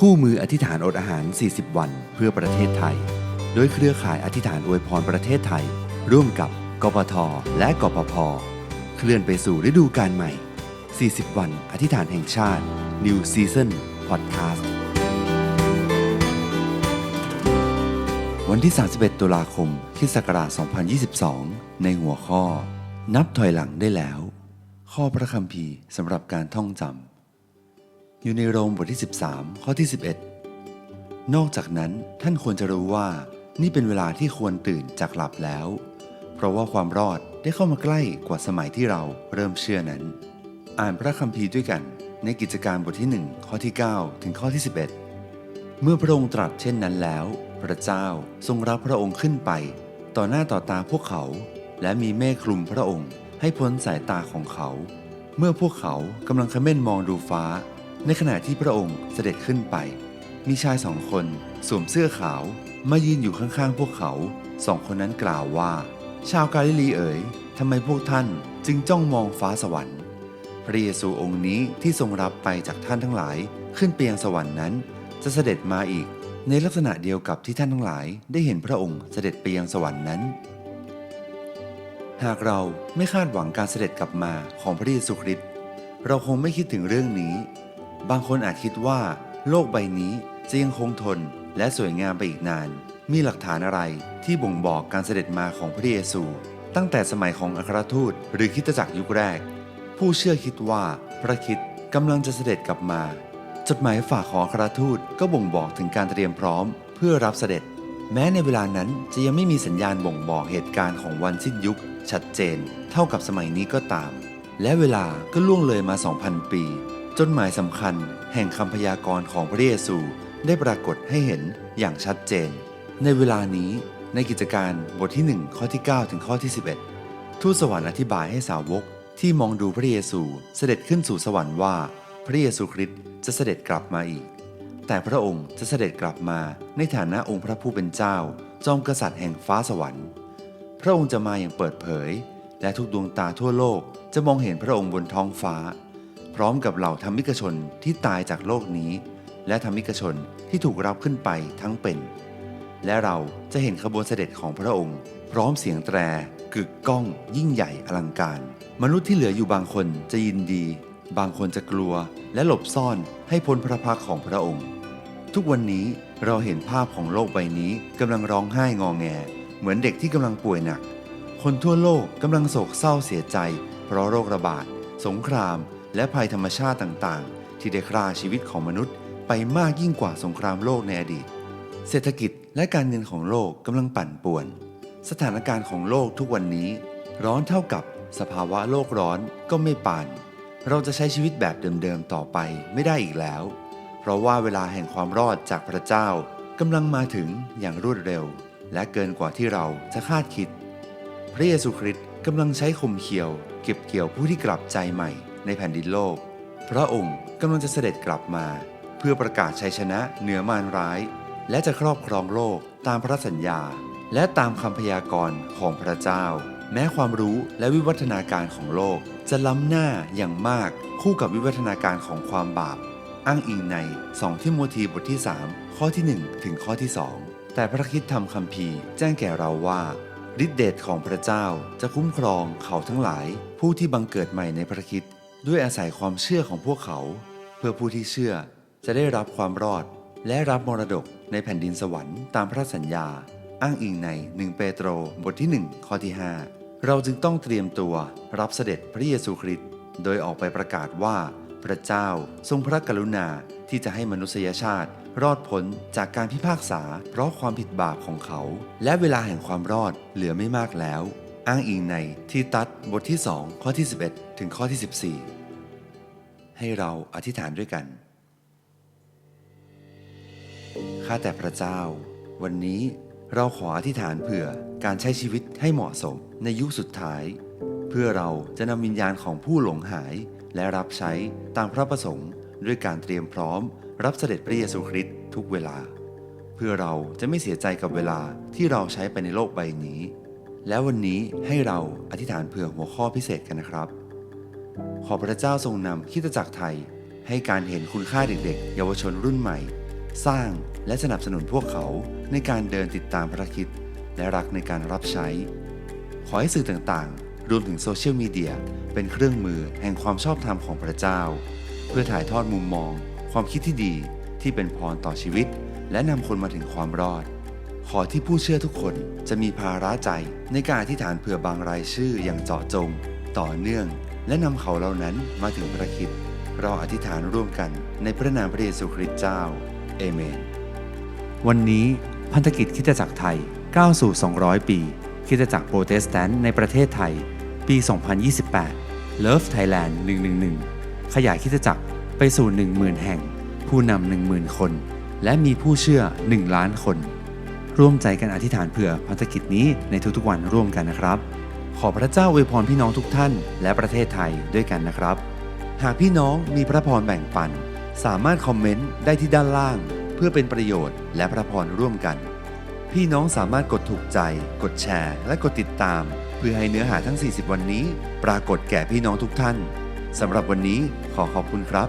คู่มืออธิษฐานอดอาหาร 40 วันเพื่อประเทศไทย โดยเครือข่ายอธิษฐานอวยพรประเทศไทย ร่วมกับกปทและกปพเคลื่อนไปสู่ฤดูกาลใหม่ 40 วันอธิษฐานแห่งชาติ New Season Podcast วันที่ 31 ตุลาคมคิศักราช 2022 ในหัวข้อ นับถอยหลังได้แล้ว ข้อพระคัมภีร์สำหรับการท่องจำ อยู่ในโรมบทที่ 13 ข้อที่ 11 นอกจากนั้นท่านควรจะรู้ว่านี่เป็นเวลาที่ควรตื่นจากหลับแล้ว เพราะว่าความรอดได้เข้ามาใกล้กว่าสมัยที่เราเริ่มเชื่อนั้น อ่านพระคัมภีร์ด้วยกัน ในกิจการบทที่ 1 ข้อที่ 9 ถึงข้อที่ 11 เมื่อพระองค์ตรัสเช่นนั้นแล้ว พระเจ้าทรงรับพระองค์ขึ้นไป ต่อหน้าต่อตาพวกเขา และมีเมฆคลุมพระองค์ ให้พ้นสายตาของเขา เมื่อพวกเขากำลังคเม่นมองดูฟ้า ในขณะที่พระองค์เสด็จขึ้นไป มีชายสองคนสวมเสื้อขาวมายืนอยู่ข้างๆพวกเขาสองคนนั้นกล่าวว่า ชาวกาลิลีเอ๋ยทำไมพวกท่านจึงจ้องมองฟ้าสวรรค์ พระเยซูองค์นี้ที่ทรงรับไปจากท่านทั้งหลาย ขึ้นเปียงสวรรค์นั้น จะเสด็จมาอีก ในลักษณะเดียวกับที่ท่านทั้งหลาย ได้เห็นพระองค์เสด็จไปยังสวรรค์นั้น หากเราไม่คาดหวังการเสด็จกลับมาของพระเยซูคริสต์เราคงไม่คิดถึงเรื่องนี้ บางคนอาจคิดว่า โลกใบนี้จะยังคงทนและสวยงามไปอีกนาน มีหลักฐานอะไรที่บ่งบอกการเสด็จมาของพระเยซู ตั้งแต่สมัยของอัครทูตหรือคิดจักรยุคแรก ผู้เชื่อคิดว่าพระคิดกำลังจะเสด็จกลับมา จดหมายฝากของอัครทูตก็บ่งบอกถึงการเตรียมพร้อม เพื่อรับเสด็จ แม้ในเวลานั้นจะยังไม่มีสัญญาณบ่งบอกเหตุการณ์ของวันสิ้นยุค ชัดเจน เท่ากับสมัยนี้ก็ตาม และเวลาก็ล่วงเลยมา 2,000 ปี จนหมายสำคัญแห่งคำพยากรณ์ของพระเยซูได้ปรากฏให้เห็นอย่างชัดเจน ในเวลานี้ในกิจการบทที่ 1 ข้อที่ 9 ถึงข้อที่ 11 ทูตสวรรค์อธิบายให้สาวกที่มองดูพระเยซูเสด็จขึ้นสู่สวรรค์ว่า พระเยซูคริสต์จะเสด็จกลับมาอีก แต่พระองค์จะเสด็จกลับมาในฐานะองค์พระผู้เป็นเจ้า จอมกษัตริย์แห่งฟ้าสวรรค์ พระองค์จะมาอย่างเปิดเผย และทุกดวงตาทั่วโลกจะมองเห็นพระองค์บนท้องฟ้า พร้อมกับเหล่าธรรมิกชนที่ตายจากโลกนี้ และธรรมิกชนที่ถูกรับขึ้นไปทั้งเป็น และเราจะเห็นขบวนเสด็จของพระองค์ พร้อมเสียงแตรกึกก้องยิ่งใหญ่อลังการ มนุษย์ที่เหลืออยู่บางคนจะยินดี บางคนจะกลัวและหลบซ่อนให้พ้นพระพักของพระองค์ ทุกวันนี้เราเห็นภาพของโลกใบนี้กำลังร้องไห้งอแง เหมือนเด็กที่กำลังป่วยหนัก คนทั่วโลกกำลังโศกเศร้าเสียใจ เพราะโรคระบาด สงคราม และภัยธรรมชาติต่างๆ ที่ได้ฆ่าชีวิตของมนุษย์ ไปมากยิ่งกว่าสงครามโลกในอดีต เศรษฐกิจและการเงินของโลกกำลังปั่นป่วน สถานการณ์ของโลกทุกวันนี้ ร้อนเท่ากับสภาวะโลกร้อนก็ไม่ปาน เราจะใช้ชีวิตแบบเดิมๆต่อไปไม่ได้อีกแล้ว เพราะว่าเวลาแห่งความรอดจากพระเจ้ากำลังมาถึงอย่างรวดเร็ว และเกินกว่าที่เราจะคาดคิด พระเยซูคริสต์กำลังใช้คมเขียว เก็บเกี่ยวผู้ที่กลับใจใหม่ ในแผ่นดินโลก พระองค์กำลังจะเสด็จกลับมา เพื่อประกาศชัยชนะเหนือมารร้าย และจะครอบครองโลกตามพระสัญญา และตามคำพยากรณ์ของพระเจ้า แม้ความรู้และวิวัฒนาการของโลก จะล้ำหน้าอย่างมากคู่กับวิวัฒนาการของความบาป อ้างอิงใน 2 ทิโมธีบทที่ 3 ข้อที่ 1 ถึงข้อที่ 2 แต่พระคิดธรรมคัมภีร์แจ้งแก่เราว่าฤทธิเดชของพระเจ้าจะคุ้มครองเขาทั้งหลาย ผู้ที่บังเกิดใหม่ในพระคิด ด้วยอาศัยความเชื่อของพวกเขา เพื่อผู้ที่เชื่อจะได้รับความรอด และรับมรดกในแผ่นดินสวรรค์ตามพระสัญญา อ้างอิงใน 1 เปโตรบทที่ 1 ข้อที่ 5 เราจึงต้องเตรียมตัวรับเสด็จพระเยซูคริสต์โดยออกไปประกาศว่า พระเจ้าทรงพระกรุณาที่จะให้มนุษยชาติ รอดพ้นจากการพิพากษา เพราะความผิดบาปของเขา และเวลาแห่งความรอดเหลือไม่มากแล้ว อ้างอิงในที่ตัดบทที่ 2 ข้อที่ 11 ถึงข้อที่ 14 ให้เราอธิษฐานด้วยกัน ข้าแต่พระเจ้า วันนี้เราขออธิษฐานเผื่อการใช้ชีวิตให้เหมาะสมในยุคสุดท้าย เพื่อเราจะนำวิญญาณของผู้หลงหายและรับใช้ตามพระประสงค์ ด้วยการเตรียมพร้อม รับเสด็จพระเยซูคริสต์ทุกเวลา เพื่อเราจะไม่เสียใจกับเวลาที่เราใช้ไปในโลกใบนี้ แล้ววันนี้ให้เราอธิษฐานเผื่อหัวข้อพิเศษกันนะครับ ขอพระเจ้าทรงนำคิดจักรไทย ให้การเห็นคุณค่าเด็กๆ เยาวชนรุ่นใหม่ สร้างและสนับสนุนพวกเขาในการเดินติดตามภารกิจและรักในการรับใช้ ขอให้สื่อต่างๆ รวมถึงโซเชียลมีเดียเป็นเครื่องมือแห่งความชอบธรรมของพระเจ้า เพื่อถ่ายทอดมุมมอง ความคิดที่ดีที่เป็นพรต่อชีวิต และนำคนมาถึงความรอด ขอที่ผู้เชื่อทุกคนจะมีภาระใจในการอธิษฐานเผื่อบางรายชื่ออย่างเจาะจง ต่อเนื่อง และนำเขาเหล่านั้นมาถึงพระคิดเราอธิษฐานร่วมกันในพระนามพระเยซูคริสต์เจ้า เอเมน วันนี้พันธกิจคิดจักรไทยก้าวสู่ 200 ปี คิดจักรโปรเตสแตนต์ในประเทศไทย ปี 2028 Love Thailand 111 ขยายคิดจักรไปสู่ 10,000 แห่ง ผู้นำ 10,000 คน และมีผู้เชื่อ 1 ล้านคน ร่วมใจกันอธิษฐานเผื่อพันธกิจนี้ในทุกๆวันร่วมกันนะครับ ขอพระเจ้าอวยพรพี่น้องทุกท่าน และประเทศไทยด้วยกันนะครับ หากพี่น้องมีพระพรแบ่งปัน สามารถคอมเมนต์ได้ที่ด้านล่าง เพื่อเป็นประโยชน์และพระพรร่วมกัน พี่น้องสามารถกดถูกใจ กดแชร์ และกดติดตาม เพื่อให้เนื้อหาทั้ง 40 วันนี้ ปรากฏแก่พี่น้องทุกท่านสำหรับวันนี้ขอขอบคุณครับ